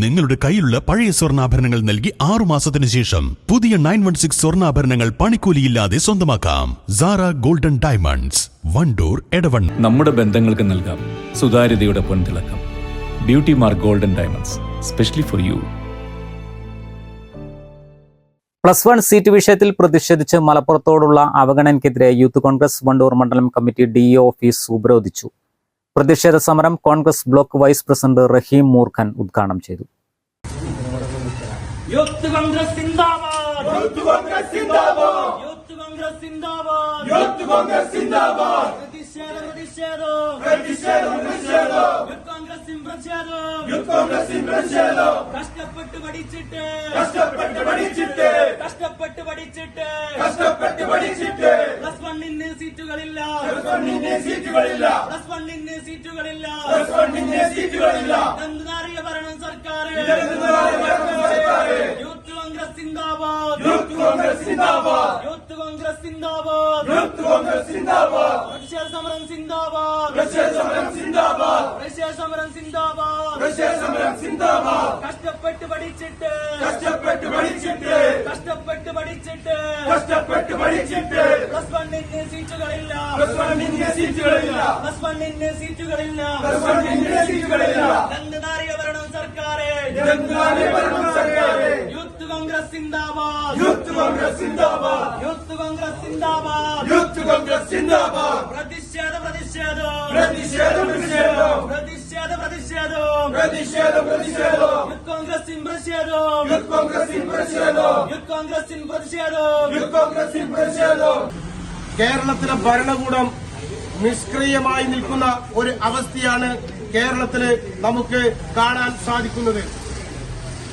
നിങ്ങളുടെ കയ്യിലുള്ള പഴയ സ്വർണാഭരണങ്ങൾ നൽകി ആറു മാസത്തിന് ശേഷം പുതിയ നയൻ വൺ സിക്സ് സ്വർണാഭരണങ്ങൾ പണിക്കൂലിയില്ലാതെ സ്വന്തമാക്കാം. സാറ ഗോൾഡൻ ഡയമണ്ട്സ് വണ്ടൂർ എടവൺ നമ്മുടെ ബന്ധങ്ങൾക്ക് നൽകാം സുതാര്യതയുടെ പൊൻതിളക്കം. Beauty mark golden diamonds specially for you plus one seat വിഷയത്തിൽ പ്രതിഷേധിച്ച് മലപ്പുറത്തോടുള്ള അവഗണനയ്ക്കെതിരെ യൂത്ത് കോൺഗ്രസ് വണ്ടൂർ മണ്ഡലം കമ്മിറ്റി ഡി ഓഫീസ് ഉപരോധിച്ചു. പ്രതിഷേധ സമരം Congress block vice president Raheem Moorkhan ഉദ്ഘാടനം ചെയ്തു. യൂത്ത് കോൺഗ്രസ് സിന്ദാബാദ്. യൂത്ത് കോൺഗ്രസ് സിന്ദാബാദ്. യൂത്ത് കോൺഗ്രസ് സിന്ദാബാദ്. യൂത്ത് കോൺഗ്രസ് സിന്ദാബാദ്. പ്രതിഷേധം പ്രതിഷേധം. പ്രതിഷേധം പ്രതിഷേധം. യൂത്ത് കോൺഗ്രസ് പ്രതിഷേധം. യൂത്ത് കോൺഗ്രസ് പ്രതിഷേധം. കഷ്ടപ്പെട്ട് പഠിച്ചിട്ട്. കഷ്ടപ്പെട്ട് പഠിച്ചിട്ട്. കഷ്ടപ്പെട്ട് പഠിച്ചിട്ട്. കഷ്ടപ്പെട്ട് പഠിച്ചിട്ട്. വണ്ണിന് സീറ്റുകളില്ല. പ്ലസ് വണ്ണിന് സീറ്റുകളില്ല. പ്ലസ് വണ്ണിന് സീറ്റുകളില്ല. പ്ലസ് വണ്ണിന് സീറ്റുകളില്ല. എന്തിനറിയ ഭരണം സർക്കാർ യൂത്ത് കോൺഗ്രസ് സിന്ദാബാദ്. യൂത്ത് കോൺഗ്രസ് സിന്ദാബാദ്. യൂത്ത് കോൺഗ്രസ് സിന്ദാബാദ്. യൂത്ത് കോൺഗ്രസ് സിന്ദാബാദ്. പ്രതിഷേധ സമരം സിന്ദാബാദ്. പ്രതിഷേധ സമരം സിന്ദാബാദ്. പ്രതിഷേധ സമരം സിന്ദാബാദ്. പ്രതിഷേധ സമരം സിന്ദാബാദ്. കഷ്ടപ്പെട്ട് പഠിച്ചിട്ട്. കഷ്ടപ്പെട്ട് പഠിച്ചിട്ട്. സീറ്റുകളില്ല. സീറ്റുകളില്ല. രണ്ട് നാരിക ഭരണം സർക്കാരെ. ഭരണം സർക്കാരെ. യൂത്ത് കോൺഗ്രസ് സിന്ദാബാദ്. യൂത്ത് കോൺഗ്രസ് സിന്ദാബാദ്. യൂത്ത് കോൺഗ്രസ് സിന്ദാബാദ്. യൂത്ത് കോൺഗ്രസ് സിന്ദാബാദ്. പ്രതിഷേധ പ്രതിഷേധം. പ്രതിഷേധ പ്രതിഷേധം. പ്രതിഷേധ പ്രതിഷേധം. പ്രതിഷേധ പ്രതിഷേധം. യൂത്ത് കോൺഗ്രസ് പ്രതിഷേധം. യൂത്ത് കോൺഗ്രസ് പ്രതിഷേധം. യൂത്ത് കോൺഗ്രസ് പ്രതിഷേധം. യൂത്ത് കോൺഗ്രസ് പ്രതിഷേധം. കേരളത്തിലെ ഭരണകൂടം നിഷ്ക്രിയമായി നിൽക്കുന്ന ഒരു അവസ്ഥയാണ് കേരളത്തിൽ നമുക്ക് കാണാൻ സാധിക്കുന്നത്.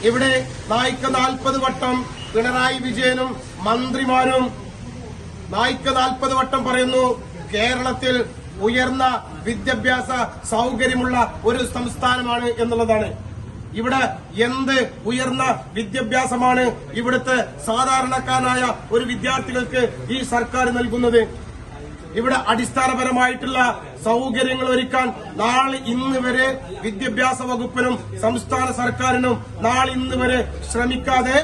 ഇവിടെ നായിക്ക നാൽപ്പത് വട്ടം പിണറായി വിജയനും മന്ത്രിമാരും നായിക്ക നാൽപ്പത് വട്ടം പറയുന്നു കേരളത്തിൽ ഉയർന്ന വിദ്യാഭ്യാസ സൗകര്യമുള്ള ഒരു സംസ്ഥാനമാണ് എന്നുള്ളതാണ്. ഇവിടെ എന്ത് ഉയർന്ന വിദ്യാഭ്യാസമാണ് ഇവിടുത്തെ സാധാരണക്കാരനായ ഒരു വിദ്യാർത്ഥികൾക്ക് ഈ സർക്കാർ നൽകുന്നത്? ഇവിടെ അടിസ്ഥാനപരമായിട്ടുള്ള സൗകര്യങ്ങൾ ഒരുക്കാൻ നാളെ ഇന്ന് വരെ വിദ്യാഭ്യാസ വകുപ്പിനും സംസ്ഥാന സർക്കാരിനും നാളെ ഇന്ന് വരെ ശ്രമിക്കാതെ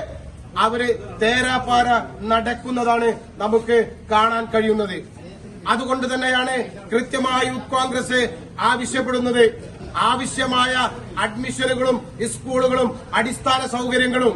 അവർ തേരാപ്പാര നടക്കുന്നതാണ് നമുക്ക് കാണാൻ കഴിയുന്നത്. അതുകൊണ്ട് തന്നെയാണ് കൃത്യമായി യൂത്ത് കോൺഗ്രസ് ആവശ്യപ്പെടുന്നത്. ആവശ്യമായ അഡ്മിഷനുകളും സ്കൂളുകളും അടിസ്ഥാന സൗകര്യങ്ങളും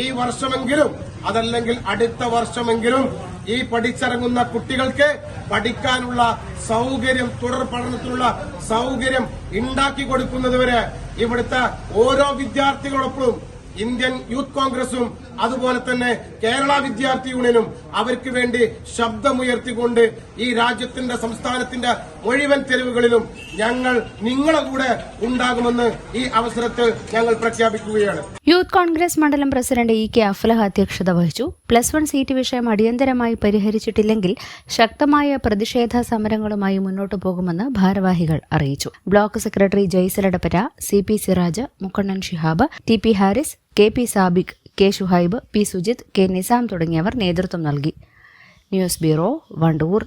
ഈ വർഷമെങ്കിലും അതല്ലെങ്കിൽ അടുത്ത വർഷമെങ്കിലും ഈ പഠിച്ചിറങ്ങുന്ന കുട്ടികൾക്ക് പഠിക്കാനുള്ള സൗകര്യം തുടർ പഠനത്തിനുള്ള സൗകര്യം ഉണ്ടാക്കി കൊടുക്കുന്നതുവരെ ഇവിടുത്തെ ഓരോ വിദ്യാർത്ഥികളോടൊപ്പം ഇന്ത്യൻ യൂത്ത് കോൺഗ്രസും അതുപോലെ തന്നെ കേരള വിദ്യാർത്ഥി യൂണിയനും അവർക്ക് വേണ്ടി ശബ്ദമുയർത്തിക്കൊണ്ട് ഈ രാജ്യത്തിന്റെ സംസ്ഥാനത്തിന്റെ മുഴുവൻ തെരുവുകളിലും ഞങ്ങൾ നിങ്ങളെ കൂടെ ഉണ്ടാകുമെന്ന് ഈ അവസരത്തിൽ ഞങ്ങൾ പ്രഖ്യാപിക്കുകയാണ്. യൂത്ത് കോൺഗ്രസ് മണ്ഡലം പ്രസിഡന്റ് ഇ കെ അഫ്ലഹ അധ്യക്ഷത വഹിച്ചു. പ്ലസ് വൺ സീറ്റ് വിഷയം അടിയന്തരമായി പരിഹരിച്ചിട്ടില്ലെങ്കിൽ ശക്തമായ പ്രതിഷേധ സമരങ്ങളുമായി മുന്നോട്ടു പോകുമെന്ന് ഭാരവാഹികൾ അറിയിച്ചു. Block secretary ജയ്സലടപ്പര C P Siraj Mukkannan Shihab T P Haris K P Sabik K Shuhaib P Sujith K Nizam തുടങ്ങിയവർ നേതൃത്വം നൽകി. News bureau Wandoor.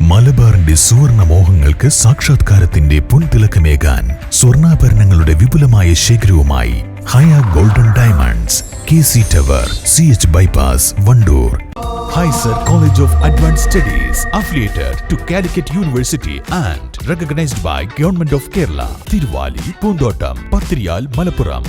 മലബാറിന്റെ സുവർണ മോഹങ്ങൾക്ക് സാക്ഷാത്കാരത്തിന്റെ പൊൻതിളക്കമേകാൻ സ്വർണാഭരണങ്ങളുടെ വിപുലമായ ശേഖരവുമായി Haya golden diamonds K C tower C H bypass Wandoor. ഹൈസർ college of advance studies affiliated to Calicut university and recognised by government of Kerala Thiruvali Poonthottam Pathiriyal Malappuram